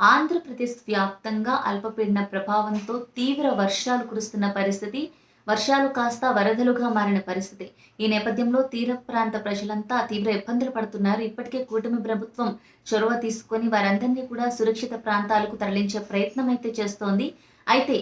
ఆంధ్రప్రదేశ్ వ్యాప్తంగా అల్పపీడన ప్రభావంతో తీవ్ర వర్షాలు కురుస్తున్న పరిస్థితి వర్షాలు కాస్త వరదలుగా మారిన పరిస్థితి. ఈ నేపథ్యంలో తీర ప్రాంత ప్రజలంతా తీవ్ర ఇబ్బందులు పడుతున్నారు. ఇప్పటికే కూటమి ప్రభుత్వం చొరవ తీసుకొని వారందరినీ కూడా సురక్షిత ప్రాంతాలకు తరలించే ప్రయత్నం అయితే చేస్తోంది. అయితే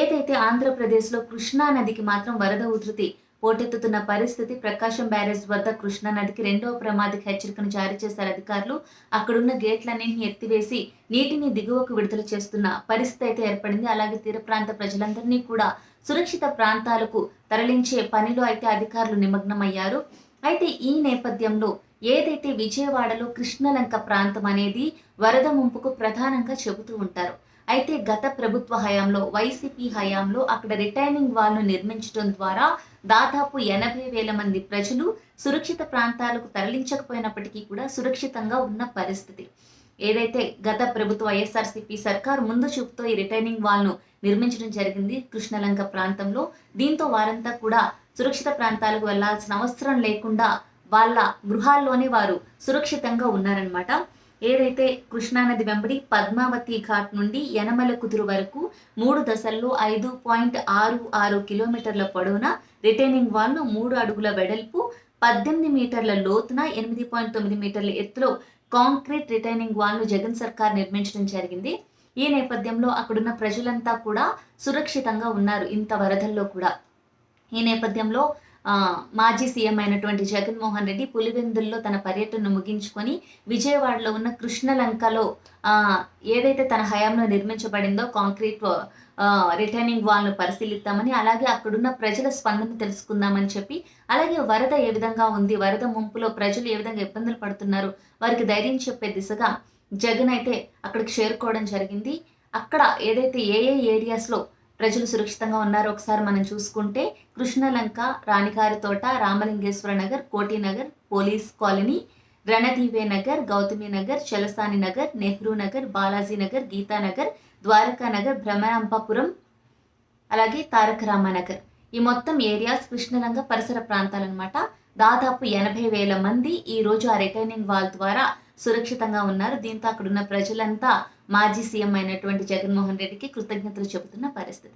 ఏదైతే ఆంధ్రప్రదేశ్లో కృష్ణా నదికి మాత్రం వరద ఉధృతి పోటెత్తుతున్న పరిస్థితి ప్రకాశం బ్యారేజ్ వద్ద కృష్ణా నదికి రెండవ ప్రమాదక హెచ్చరికను జారీ చేశారు అధికారులు. అక్కడున్న గేట్లన్నింటినీ ఎత్తివేసి నీటిని దిగువకు విడుదల చేస్తున్న పరిస్థితి అయితే ఏర్పడింది. అలాగే తీర ప్రాంత ప్రజలందరినీ కూడా సురక్షిత ప్రాంతాలకు తరలించే పనిలో అయితే అధికారులు నిమగ్నమయ్యారు. అయితే ఈ నేపథ్యంలో ఏదైతే విజయవాడలో కృష్ణలంక ప్రాంతం అనేది వరద ముంపుకు ప్రధానంగా చెబుతూ ఉంటారు. అయితే గత ప్రభుత్వ హయాంలో వైసీపీ హయాంలో అక్కడ రిటైనింగ్ వాల్ను నిర్మించడం ద్వారా దాదాపు ఎనభై వేల మంది ప్రజలు సురక్షిత ప్రాంతాలకు తరలించకపోయినప్పటికీ కూడా సురక్షితంగా ఉన్న పరిస్థితి. ఏదైతే గత ప్రభుత్వ వైఎస్ఆర్సీపీ సర్కార్ ముందు చూపుతో ఈ రిటైనింగ్ వాల్ను నిర్మించడం జరిగింది కృష్ణలంక ప్రాంతంలో దీంతో వారంతా కూడా సురక్షిత ప్రాంతాలకు వెళ్ళాల్సిన అవసరం లేకుండా వాళ్ళ గృహాల్లోనే వారు సురక్షితంగా ఉన్నారనమాట ఏదైతే కృష్ణానది వెంబడి పద్మావతి ఘాట్ నుండి యనమల కుదురు వరకు మూడు దశల్లో ఐదు పాయింట్ ఆరు ఆరు కిలోమీటర్ల పొడవున రిటైనింగ్ వాల్ను మూడు అడుగుల వెడల్పు పద్దెనిమిది మీటర్ల లోతున ఎనిమిది పాయింట్ తొమ్మిది మీటర్ల ఎత్తులో కాంక్రీట్ రిటైనింగ్ వాల్ను జగన్ సర్కార్ నిర్మించడం జరిగింది. ఈ నేపథ్యంలో అక్కడున్న ప్రజలంతా కూడా సురక్షితంగా ఉన్నారు ఇంత వరదల్లో కూడా. ఈ నేపథ్యంలో మాజీ సీఎం అయినటువంటి జగన్మోహన్ రెడ్డి పులివెందుల్లో తన పర్యటనను ముగించుకొని విజయవాడలో ఉన్న కృష్ణలంకలో ఏదైతే తన హయాంలో నిర్మించబడిందో కాంక్రీట్ రిటర్నింగ్ వాల్ను పరిశీలిద్దామని అలాగే అక్కడున్న ప్రజల స్పందన తెలుసుకుందామని చెప్పి అలాగే వరద ఏ విధంగా ఉంది వరద ముంపులో ప్రజలు ఏ విధంగా ఇబ్బందులు పడుతున్నారు వారికి ధైర్యం చెప్పే దిశగా జగన్ అయితే అక్కడికి చేరుకోవడం జరిగింది. అక్కడ ఏదైతే ఏ ఏ ఏరియాస్లో ప్రజలు సురక్షితంగా ఉన్నారో. ఒకసారి మనం చూసుకుంటే కృష్ణలంక రాణిగారి తోట రామలింగేశ్వర నగర్ కోటి నగర్ పోలీస్ కాలనీ రణదీవే నగర్ గౌతమి నగర్ చలసాని నగర్ నెహ్రూ నగర్ బాలాజీ నగర్ గీతానగర్ ద్వారకా నగర్ భ్రమరాంబాపురం అలాగే తారక రామనగర్ ఈ మొత్తం ఏరియాస్ కృష్ణలంక పరిసర ప్రాంతాలన్నమాట. దాదాపు ఎనభై వేల మంది ఈ రోజు ఆ రిటైనింగ్ వాల్ ద్వారా సురక్షితంగా ఉన్నారు. దీంతో అక్కడున్న ప్రజలంతా మాజీ సీఎం అయినటువంటి జగన్మోహన్ రెడ్డికి కృతజ్ఞతలు చెబుతున్న పరిస్థితి.